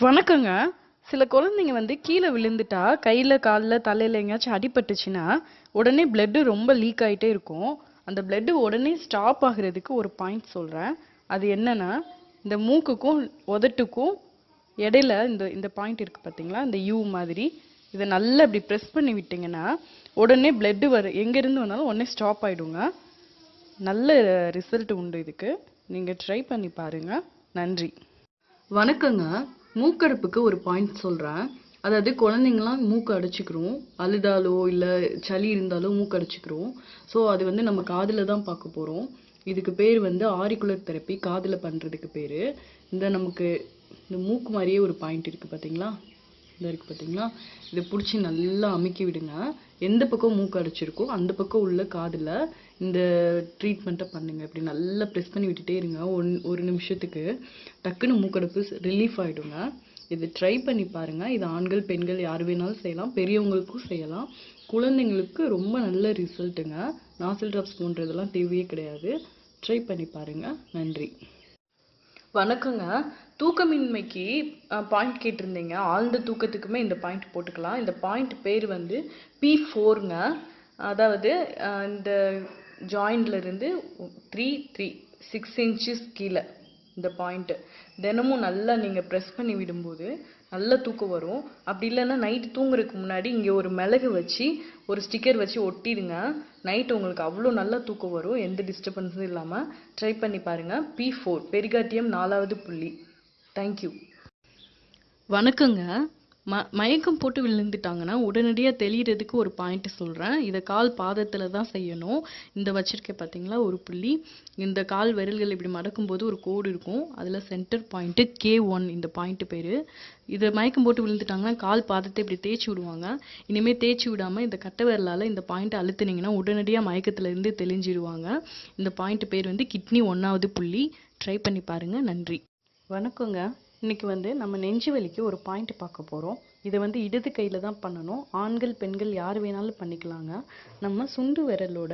வணக்கங்க. சில குழந்தைங்க வந்து கீழே விழுந்துட்டா கையில் காலில் தலையில் எங்கேயாச்சும் அடிபட்டுச்சுன்னா உடனே பிளட்டு ரொம்ப லீக் ஆகிட்டே இருக்கும். அந்த பிளட்டு உடனே ஸ்டாப் ஆகிறதுக்கு ஒரு பாயிண்ட் சொல்கிறேன் அது என்னன்னா இந்த மூக்குக்கும் உதட்டுக்கும் இடையில இந்த இந்த பாயிண்ட் இருக்குது பார்த்தீங்களா? இந்த யூ மாதிரி. இதை நல்லா இப்படி ப்ரெஸ் பண்ணி விட்டிங்கன்னா உடனே பிளட்டு வர எங்கேருந்து வந்தாலும் உடனே ஸ்டாப் ஆகிடுங்க நல்ல ரிசல்ட் உண்டு இதுக்கு. நீங்கள் ட்ரை பண்ணி பாருங்க. நன்றி. வணக்கங்க. மூக்கடுப்புக்கு ஒரு பாயிண்ட் சொல்கிறேன் அதாவது குழந்தைங்களாம் மூக்கு அடைச்சிக்கிறோம் அழுதாலோ இல்லை சளி இருந்தாலோ மூக்கு அடைச்சிக்கிறோம் ஸோ அது வந்து நம்ம காதில் தான் பார்க்க போகிறோம் இதுக்கு பேர் வந்து ஆரிக்குலர் தெரப்பி காதில் பண்ணுறதுக்கு பேர். இந்த நமக்கு இந்த மூக்கு மாதிரியே ஒரு பாயிண்ட் இருக்குது பார்த்தீங்களா இந்த இருக்குது பார்த்தீங்களா? இதை பிடிச்சி நல்லா அமுக்கி விடுங்க. எந்த பக்கம் மூக்கு அடைச்சிருக்கோ அந்த பக்கம் உள்ள காதில் இந்த ட்ரீட்மெண்ட்டை பண்ணுங்கள் இப்படி நல்லா ப்ரெஸ் பண்ணி விட்டுட்டே இருங்க. ஒன் ஒரு நிமிஷத்துக்கு டக்குன்னு மூக்கடைப்பு ரிலீஃப் ஆகிடுங்க இது ட்ரை பண்ணி பாருங்கள் இது ஆண்கள் பெண்கள் யார் வேணாலும் செய்யலாம். பெரியவங்களுக்கும் செய்யலாம். குழந்தைங்களுக்கு ரொம்ப நல்ல ரிசல்ட்டுங்க நாசில் ட்ராப்ஸ் போன்றதெல்லாம் தேவையே கிடையாது. ட்ரை பண்ணி பாருங்கள் நன்றி. வணக்கங்க. தூக்கமின்மைக்கு பாயிண்ட் கேட்டிருந்தீங்க. ஆழ்ந்த தூக்கத்துக்குமே இந்த பாயிண்ட் போட்டுக்கலாம். இந்த பாயிண்ட் பேர் வந்து பி ஃபோருங்க அதாவது இந்த ஜாயிண்ட்லேருந்து த்ரீ த்ரீ சிக்ஸ் இன்ச்சஸ் கீழே. இந்த பாயிண்ட்டு தினமும் நல்லா நீங்கள் ப்ரெஸ் பண்ணி விடும்போது நல்ல தூக்கம் வரும். அப்படி இல்லைன்னா நைட்டு தூங்குறதுக்கு முன்னாடி இங்கே ஒரு மிளகு வச்சு ஒரு ஸ்டிக்கர் வச்சு ஒட்டிடுங்க. நைட் உங்களுக்கு அவ்வளோ நல்லா தூக்கம் வரும். எந்த டிஸ்டர்பன்ஸும் இல்லாமல் ட்ரை பண்ணி பாருங்கள் பி ஃபோர் பெரிகாட்டியம் நாலாவது புள்ளி. தேங்க்யூ வணக்கங்க. ம மயக்கம் போட்டு விழுந்துட்டாங்கன்னா உடனடியாக தெளிகிறதுக்கு ஒரு பாயிண்ட் சொல்கிறேன் இதை கால் பாதத்தில் தான் செய்யணும். இந்த வச்சுருக்க பார்த்தீங்களா ஒரு புள்ளி. இந்த கால் விரல்கள் இப்படி மடக்கும்போது ஒரு கோடு இருக்கும். அதில் சென்டர் பாயிண்ட்டு கே ஒன் இந்த பாயிண்ட்டு பேர். இதை மயக்கம் போட்டு விழுந்துட்டாங்கன்னா கால் பாதத்தை இப்படி தேய்ச்சி விடுவாங்க. இனிமேல் தேய்ச்சி விடாமல் இந்த கட்டை விரலால் இந்த பாயிண்ட்டை அழுத்துனீங்கன்னா உடனடியாக மயக்கத்துலேருந்து தெளிஞ்சிடுவாங்க இந்த பாயிண்ட் பேர் வந்து கிட்னி ஒன்றாவது புள்ளி. ட்ரை பண்ணி பாருங்கள் நன்றி. வணக்கங்க. இன்றைக்கி வந்து நம்ம நெஞ்சு வலிக்கு ஒரு பாயிண்ட் பார்க்க போகிறோம் இதை வந்து இடது கையில் தான் பண்ணணும். ஆண்கள் பெண்கள் யார் வேணாலும் பண்ணிக்கலாங்க. நம்ம சுண்டு விரலோட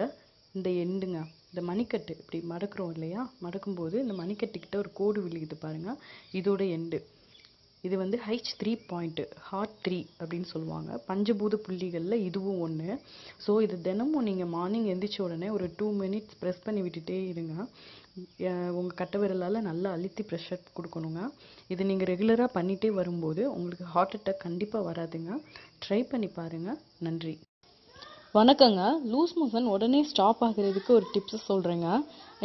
இந்த எண்டுங்க இந்த மணிக்கட்டு இப்படி மடக்கிறோம் இல்லையா? மடக்கும்போது இந்த மணிக்கட்டுக்கிட்ட ஒரு கோடு விழுகுது பாருங்கள் இதோட எண்டு. இது வந்து H three point heart three அப்படின்னு சொல்லுவாங்க. பஞ்சபூத புள்ளிகளில் இதுவும் ஒன்று ஸோ இது தினமும் நீங்கள் மார்னிங் எந்திரிச்ச உடனே ஒரு டூ மினிட்ஸ் ப்ரெஸ் பண்ணி விட்டுட்டே இருங்க. உங்கள் கட்டை விரலால் நல்லா அழுத்தி ப்ரெஷர் கொடுக்கணுங்க. இது நீங்கள் ரெகுலராக பண்ணிகிட்டே வரும்போது உங்களுக்கு ஹார்ட் அட்டாக் கண்டிப்பாக வராதுங்க. ட்ரை பண்ணி பாருங்கள் நன்றி. வணக்கங்க. லூஸ் மோஷன் உடனே ஸ்டாப் ஆகிறதுக்கு ஒரு டிப்ஸ் சொல்கிறேங்க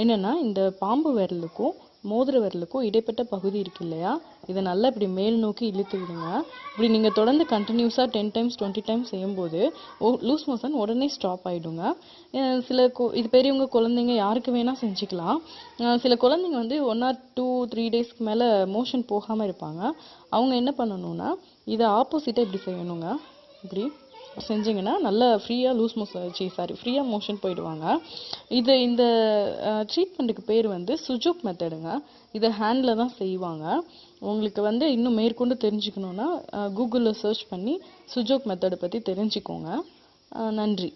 என்னென்னா இந்த பாம்பு விரலுக்கும் மோதிர விரலுக்கும் இடைப்பட்ட பகுதி இருக்கு இல்லையா? இதை நல்லா இப்படி மேல் நோக்கி இழுத்து விடுங்க. இப்படி நீங்கள் தொடர்ந்து கண்டினியூஸாக டென் டைம்ஸ் டுவெண்ட்டி டைம்ஸ் செய்யும்போது லூஸ் மோஷன் உடனே ஸ்டாப் ஆகிடுங்க சில கு- இது பெரியவங்க குழந்தைங்க யாருக்கு வேணால் செஞ்சுக்கலாம். சில குழந்தைங்க வந்து ஒன் ஆர் டூ த்ரீ டேஸ்க்கு மேலே மோஷன் போகாமல் இருப்பாங்க. அவங்க என்ன பண்ணணும்னா இதை ஆப்போசிட்டாக இப்படி செய்யணுங்க. இப்படி. செஞ்சிங்கன்னா நல்லா ஃப்ரீயாக லூஸ் மோஷன் சி சாரி ஃப்ரீயாக மோஷன் போயிடுவாங்க. இது இந்த ட்ரீட்மெண்ட்டுக்கு பேர் வந்து சுஜோக் மெத்தடுங்க இதை ஹேண்டில் தான் செய்வாங்க. உங்களுக்கு வந்து இன்னும் மேற்கொண்டு தெரிஞ்சுக்கணுன்னா கூகுளில் சர்ச் பண்ணி சுஜோக் மெத்தடை பற்றி தெரிஞ்சுக்கோங்க. நன்றி.